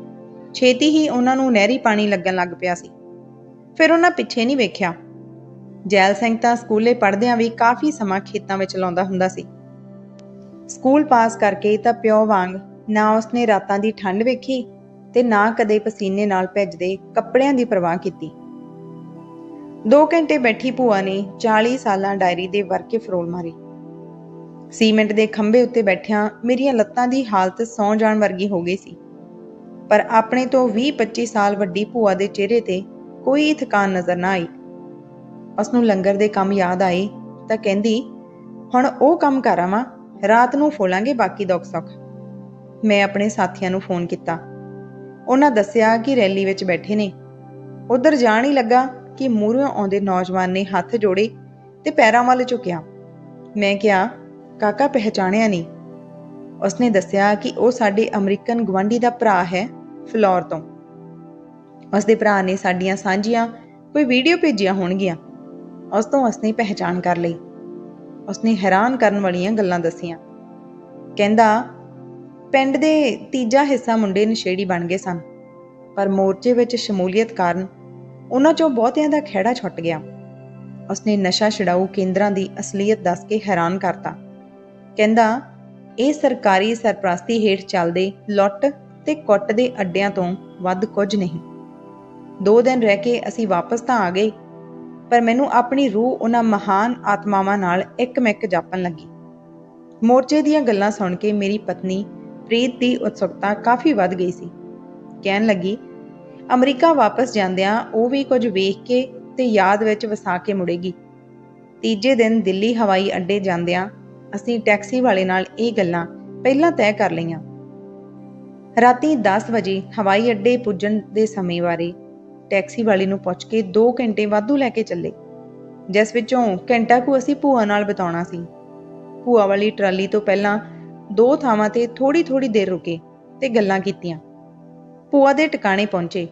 ਛੇਤੀ ਹੀ ਉਹਨਾਂ ਨੂੰ ਨਹਿਰੀ ਪਾਣੀ ਲੱਗਣ ਲੱਗ ਪਿਆ ਸੀ। ਫਿਰ ਉਹਨਾਂ ਪਿੱਛੇ ਨਹੀਂ ਵੇਖਿਆ। ਜੈਲ ਸਿੰਘ ਤਾਂ ਸਕੂਲੇ ਪੜ੍ਹਦਿਆਂ ਵੀ ਕਾਫੀ ਸਮਾਂ ਖੇਤਾਂ ਵਿੱਚ ਲਾਉਂਦਾ ਹੁੰਦਾ ਸੀ। ਸਕੂਲ ਪਾਸ ਕਰਕੇ ਤਾਂ ਪਿਓ ਵਾਂਗ ਨਾ ਉਸਨੇ ਰਾਤਾਂ ਦੀ ਠੰਡ ਵੇਖੀ ਤੇ ਨਾ ਕਦੇ ਪਸੀਨੇ ਨਾਲ ਭਿੱਜਦੇ ਕੱਪੜਿਆਂ ਦੀ ਪਰਵਾਹ ਕੀਤੀ। 2 ਘੰਟੇ ਬੈਠੀ ਭੂਆ ਨੇ 40 ਸਾਲਾਂ ਡਾਇਰੀ ਦੇ ਵਰਕੇ ਫਰੋਲ ਮਾਰੀ। ਸੀਮੈਂਟ ਦੇ ਖੰਭੇ ਉੱਤੇ ਬੈਠਿਆਂ ਮੇਰੀਆਂ ਲੱਤਾਂ ਦੀ ਹਾਲਤ ਸੌ ਜਾਣ ਵਰਗੀ ਹੋ ਗਈ ਸੀ। ਪਰ ਆਪਣੇ ਤੋਂ 20-25 ਸਾਲ ਵੱਡੀ ਭੂਆ ਦੇ ਚਿਹਰੇ ਤੇ ਕੋਈ ਥਕਾਨ ਨਜ਼ਰ ਨਾ ਆਈ। ਉਸ ਨੂੰ ਲੰਗਰ ਦੇ ਕੰਮ ਯਾਦ ਆਏ ਤਾਂ ਕਹਿੰਦੀ, ਹੁਣ ਉਹ ਕੰਮ ਕਰ ਆਵਾਂ ਰਾਤ ਨੂੰ ਫੋਲਾਂਗੇ ਬਾਕੀ ਦੁੱਖ ਸੁੱਖ। ਮੈਂ ਆਪਣੇ ਸਾਥੀਆਂ ਨੂੰ ਫੋਨ ਕੀਤਾ। ਉਹਨਾਂ ਦੱਸਿਆ ਕਿ ਰੈਲੀ ਵਿੱਚ ਬੈਠੇ ਨੇ। ਉਧਰ ਜਾਣ ਹੀ ਲੱਗਾ ਕਿ ਮੂਹਰੋਂ ਆਉਂਦੇ ਨੌਜਵਾਨ ਨੇ ਹੱਥ ਜੋੜੇ ਤੇ ਪੈਰਾਂ ਵੱਲ ਝੁਕਿਆ। ਮੈਂ ਕਿਹਾ, ਕਾਕਾ ਪਹਿਚਾਣਿਆ ਨਹੀਂ? ਉਸਨੇ ਦੱਸਿਆ ਕਿ ਉਹ ਸਾਡੇ ਅਮਰੀਕਨ ਗਵਾਂਢੀ ਦਾ ਭਰਾ ਹੈ ਫਲੋਰ ਤੋਂ। ਉਸਦੇ ਭਰਾ ਨੇ ਸਾਡੀਆਂ ਸਾਂਝੀਆਂ ਕੋਈ ਵੀਡੀਓ ਭੇਜੀਆਂ ਹੋਣਗੀਆਂ। ਉਸ ਤੋਂ ਉਸਨੇ ਪਹਿਚਾਣ ਕਰ ਲਈ। ਉਸਨੇ ਹੈਰਾਨ ਕਰਨ ਵਾਲੀਆਂ ਗੱਲਾਂ ਦੱਸੀਆਂ। ਕਹਿੰਦਾ, ਪਿੰਡ ਦੇ ਤੀਜਾ ਹਿੱਸਾ ਮੁੰਡੇ ਨਸ਼ੇੜੀ ਬਣ ਗਏ ਸਨ, ਪਰ ਮੋਰਚੇ ਵਿੱਚ ਸ਼ਮੂਲੀਅਤ ਕਾਰਨ ਉਹਨਾਂ ਚੋਂ ਬਹੁਤਿਆਂ ਦਾ ਖਹਿੜਾ ਛੁੱਟ ਗਿਆ। ਉਸਨੇ ਨਸ਼ਾ ਛਡਾਊ ਕੇਂਦਰਾਂ ਦੀ ਅਸਲੀਅਤ ਦੱਸ ਕੇ ਹੈਰਾਨ ਕਰਤਾ। ਕਹਿੰਦਾ, ਇਹ ਸਰਕਾਰੀ ਸਰਪ੍ਰਸਤੀ ਹੇਠ ਚੱਲਦੇ ਲੁੱਟ ਤੇ ਕੁੱਟ ਦੇ ਅੱਡਿਆਂ ਤੋਂ ਵੱਧ ਕੁਝ ਨਹੀਂ। ਦੋ ਦਿਨ ਰਹਿ ਕੇ ਅਸੀਂ ਵਾਪਸ ਤਾਂ ਆ ਗਏ ਪਰ ਮੈਨੂੰ ਆਪਣੀ ਰੂਹ ਉਹਨਾਂ ਮਹਾਨ ਆਤਮਾਵਾਂ ਨਾਲ ਇੱਕਮਿਕ ਜਾਪਣ ਲੱਗੀ। ਮੋਰਚੇ ਦੀਆਂ ਗੱਲਾਂ ਸੁਣ ਕੇ ਮੇਰੀ ਪਤਨੀ ਪ੍ਰੀਤ ਦੀ ਉਤਸੁਕਤਾ ਕਾਫੀ ਵੱਧ ਗਈ ਸੀ। ਕਹਿਣ ਲੱਗੀ, ਅਮਰੀਕਾ ਵਾਪਸ ਜਾਂਦਿਆਂ ਉਹ ਵੀ ਕੁਝ ਵੇਖ ਕੇ ਤੇ ਯਾਦ ਵਿੱਚ ਵਸਾ ਕੇ ਮੁੜੇਗੀ। ਤੀਜੇ ਦਿਨ ਦਿੱਲੀ ਹਵਾਈ ਅੱਡੇ ਜਾਂਦਿਆਂ ਅਸੀਂ ਟੈਕਸੀ ਵਾਲੇ ਨਾਲ ਇਹ ਗੱਲਾਂ ਪਹਿਲਾਂ ਤੈਅ ਕਰ ਲਈਆਂ। ਰਾਤੀ 10 ਵਜੇ ਹਵਾਈ ਅੱਡੇ ਪੁੱਜਣ ਦੇ ਸਮੇਂ ਬਾਰੇ ਟੈਕਸੀ ਵਾਲੇ ਨੂੰ ਪੁੱਛ ਕੇ 2 ਘੰਟੇ ਵਾਧੂ ਲੈ ਕੇ ਚੱਲੇ, ਜਿਸ ਵਿੱਚੋਂ ਘੰਟਾ ਕੁ ਅਸੀਂ ਭੂਆ ਨਾਲ ਬਿਤਾਉਣਾ ਸੀ। ਭੂਆ ਵਾਲੀ ਟਰਾਲੀ ਤੋਂ ਪਹਿਲਾਂ ਦੋ ਥਾਵਾਂ ਤੇ ਥੋੜੀ ਥੋੜੀ ਦੇਰ ਰੁਕੇ ਤੇ ਗੱਲਾਂ ਕੀਤੀਆਂ। ਭੂਆ ਦੇ ਟਿਕਾਣੇ ਪਹੁੰਚੇ।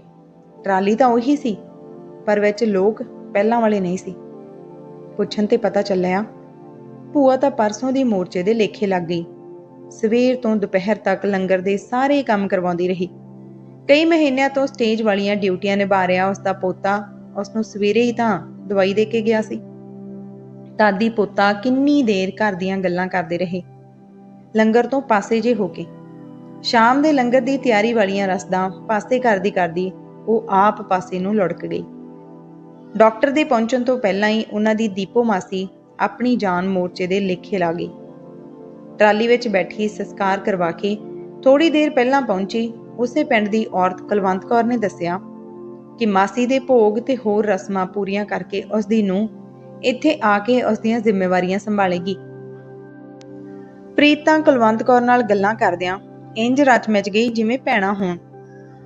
ਟਰਾਲੀ ਤਾਂ ਉਹੀ ਸੀ, ਪਰ ਵਿੱਚ ਲੋਕ ਪਹਿਲਾਂ ਵਾਲੇ ਨਹੀਂ ਸੀ। ਪੁੱਛਣ ਤੇ ਪਤਾ ਚੱਲਿਆ, ਭੂਆ ਤਾਂ ਪਰਸੋਂ ਦੀ ਮੋਰਚੇ ਦੇ ਲੇਖੇ ਲੱਗ ਗਈ। ਸਵੇਰ ਤੋਂ ਦੁਪਹਿਰ ਤੱਕ ਲੰਗਰ ਦੇ ਸਾਰੇ ਕੰਮ ਕਰਵਾਉਂਦੀ ਰਹੀ। ਕਈ ਮਹੀਨਿਆਂ ਤੋਂ ਸਟੇਜ ਵਾਲੀਆਂ ਡਿਊਟੀਆਂ ਨਿਭਾ ਰਿਹਾ ਉਸ ਦਾ ਪੋਤਾ। ਉਸ ਨੂੰ ਸਵੇਰੇ ਹੀ ਤਾਂ ਦਵਾਈ ਦੇ ਕੇ ਗਿਆ ਸੀ। ਦਾਦੀ ਪੋਤਾ ਕਿੰਨੀ ਦੇਰ ਘਰ ਦੀਆਂ ਗੱਲਾਂ ਕਰਦੇ ਰਹੇ। ਲੰਗਰ ਤੋਂ ਪਾਸੇ ਜੇ ਹੋ ਕੇ। ਸ਼ਾਮ ਦੇ ਲੰਗਰ ਦੀ ਤਿਆਰੀ ਵਾਲੀਆਂ ਰਸਦਾਂ ਪਾਸੇ ਕਰਦੀ ਕਰਦੀ ਉਹ ਆਪ ਪਾਸੇ ਨੂੰ ਲੁੜਕ ਗਈ। ਡਾਕਟਰ ਦੇ ਪਹੁੰਚਣ ਤੋਂ ਪਹਿਲਾਂ ਹੀ ਉਹਨਾਂ ਦੀ ਦੀਪੋ ਮਾਸੀ ਆਪਣੀ ਜਾਨ ਮੋਰਚੇ ਦੇ ਲੇਖੇ ਲਾ ਗਈ। ਟਰਾਲੀ ਵਿੱਚ ਬੈਠੀ ਸੰਸਕਾਰ ਕਰਵਾ ਕੇ ਥੋੜੀ ਦੇਰ ਪਹਿਲਾਂ ਪਹੁੰਚੀ ਉਸੇ ਪਿੰਡ ਦੀ ਔਰਤ ਕੁਲਵੰਤ ਕੌਰ ਨੇ ਦੱਸਿਆ ਕਿ ਮਾਸੀ ਦੇ ਭੋਗ ਤੇ ਹੋਰ ਰਸਮਾਂ ਪੂਰੀਆਂ ਕਰਕੇ ਉਸ ਦੀ ਨੂੰ ਇੱਥੇ ਆ ਕੇ ਉਸ ਦੀਆਂ ਜ਼ਿੰਮੇਵਾਰੀਆਂ ਸੰਭਾਲੇਗੀ। ਪ੍ਰੀਤ ਤਾਂ ਕੁਲਵੰਤ ਕੌਰ ਨਾਲ ਗੱਲਾਂ ਕਰਦਿਆਂ ਇੰਜ ਰਚ ਮਚ ਗਈ ਜਿਵੇਂ ਭੈਣਾ ਹੋਣ।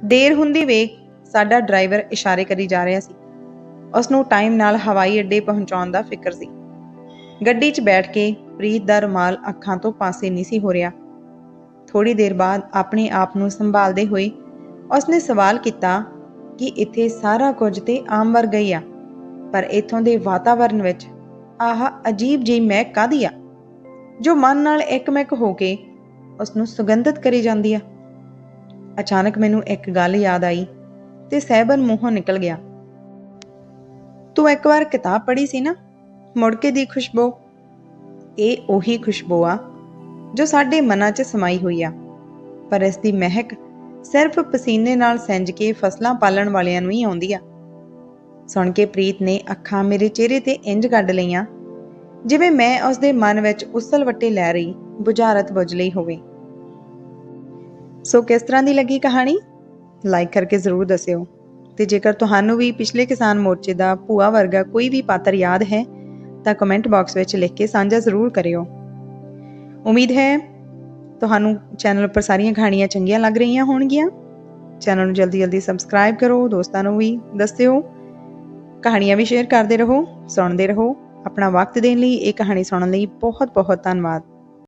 ਦੇਰ ਹੁੰਦੀ ਵੇਖ ਸਾਡਾ ਡਰਾਈਵਰ ਇਸ਼ਾਰੇ ਕਰੀ ਜਾ ਰਿਹਾ ਸੀ। ਉਸ ਨੂੰ ਟਾਈਮ ਨਾਲ ਹਵਾਈ ਅੱਡੇ ਪਹੁੰਚਾਉਣ ਦਾ ਫਿਕਰ ਸੀ। ਗੱਡੀ 'ਚ ਬੈਠ ਕੇ ਪ੍ਰੀਤ ਦਾ ਰੁਮਾਲ ਅੱਖਾਂ ਤੋਂ ਪਾਸੇ ਨਹੀਂ ਸੀ ਹੋ ਰਿਹਾ। ਥੋੜੀ ਦੇਰ ਬਾਅਦ ਆਪਣੇ ਆਪ ਨੂੰ ਸੰਭਾਲਦੇ ਹੋਏ ਉਸਨੇ ਸਵਾਲ ਕੀਤਾ ਕਿ ਇੱਥੇ ਸਾਰਾ ਕੁਝ ਤੇ ਆਮ ਵਰਗਾ ਹੀ ਆ, ਪਰ ਇਥੋਂ ਦੇ ਵਾਤਾਵਰਣ ਵਿੱਚ ਆਹ ਅਜੀਬ ਜਿਹੀ ਮਹਿਕ ਕਾਦੀ ਆ? ਜੋ ਮਨ ਨਾਲ ਇੱਕਮਿਕ ਹੋ ਕੇ ਉਸ ਨੂੰ ਸੁਗੰਧਿਤ ਕਰੀ ਜਾਂਦੀ ਆ। ਅਚਾਨਕ ਮੈਨੂੰ ਇੱਕ ਗੱਲ ਯਾਦ ਆਈ ਤੇ ਸਹਿਬਨ ਮੂੰਹੋਂ ਨਿਕਲ ਗਿਆ। ਤੂੰ ਇੱਕ ਵਾਰ ਕਿਤਾਬ ਪੜ੍ਹੀ ਸੀ ਨਾ? ਮੁੜ ਕੇ ਦੀ ਖੁਸ਼ਬੂ? ਇਹ ਉਹੀ ਖੁਸ਼ਬੂ ਆ ਜੋ ਸਾਡੇ ਮਨਾਂ 'ਚ ਸਮਾਈ ਹੋਈ ਆ। ਪਰ ਇਸ ਦੀ ਮਹਿਕ ਸਿਰਫ ਪਸੀਨੇ ਨਾਲ ਸਿੰਜ ਕੇ ਫਸਲਾਂ ਪਾਲਣ ਵਾਲਿਆਂ ਨੂੰ ਹੀ ਆਉਂਦੀ ਆ। ਸੁਣ ਕੇ ਪ੍ਰੀਤ ਨੇ ਅੱਖਾਂ ਮੇਰੇ ਚਿਹਰੇ ਤੇ ਇੰਜ ਕੱਢ ਲਈਆਂ, ਜਿਵੇਂ ਮੈਂ ਉਸ ਦੇ ਮਨ ਵਿੱਚ ਉਸਲ ਵੱਟੇ ਲੈ ਰਹੀ, ਬੁਝਾਰਤ ਬੁਝ ਲਈ ਹੋਵੇ। ਸੋ ਕਿਸ ਤਰ੍ਹਾਂ ਦੀ ਲੱਗੀ ਕਹਾਣੀ? ਲਾਈਕ ਕਰਕੇ ਜ਼ਰੂਰ ਦੱਸਿਓ। ਤੇ ਜੇਕਰ ਤੁਹਾਨੂੰ ਵੀ ਪਿਛਲੇ ਕਿਸਾਨ ਮੋਰਚੇ ਦਾ ਭੂਆ ਵਰਗਾ ਕੋਈ ਵੀ ਪਾਤਰ ਯਾਦ ਹੈ, ਤਾਂ ਕਮੈਂਟ ਬਾਕਸ ਵਿੱਚ ਲਿਖ ਕੇ ਸਾਂਝਾ ਜ਼ਰੂਰ ਕਰਿਓ। ਉਮੀਦ ਹੈ ਤੁਹਾਨੂੰ ਚੈਨਲ ਉੱਪਰ ਸਾਰੀਆਂ ਕਹਾਣੀਆਂ ਚੰਗੀਆਂ ਲੱਗ ਰਹੀਆਂ ਹੋਣਗੀਆਂ। ਚੈਨਲ ਨੂੰ ਜਲਦੀ ਜਲਦੀ ਸਬਸਕ੍ਰਾਈਬ ਕਰੋ, ਦੋਸਤਾਂ ਨੂੰ ਵੀ ਦੱਸਿਓ। ਕਹਾਣੀਆਂ ਵੀ ਸ਼ੇਅਰ ਕਰਦੇ ਰਹੋ, ਸੁਣਦੇ ਰਹੋ। ਆਪਣਾ ਵਕਤ ਦੇਣ ਲਈ ਇਹ ਕਹਾਣੀ ਸੁਣਨ ਲਈ ਬਹੁਤ ਬਹੁਤ ਧੰਨਵਾਦ।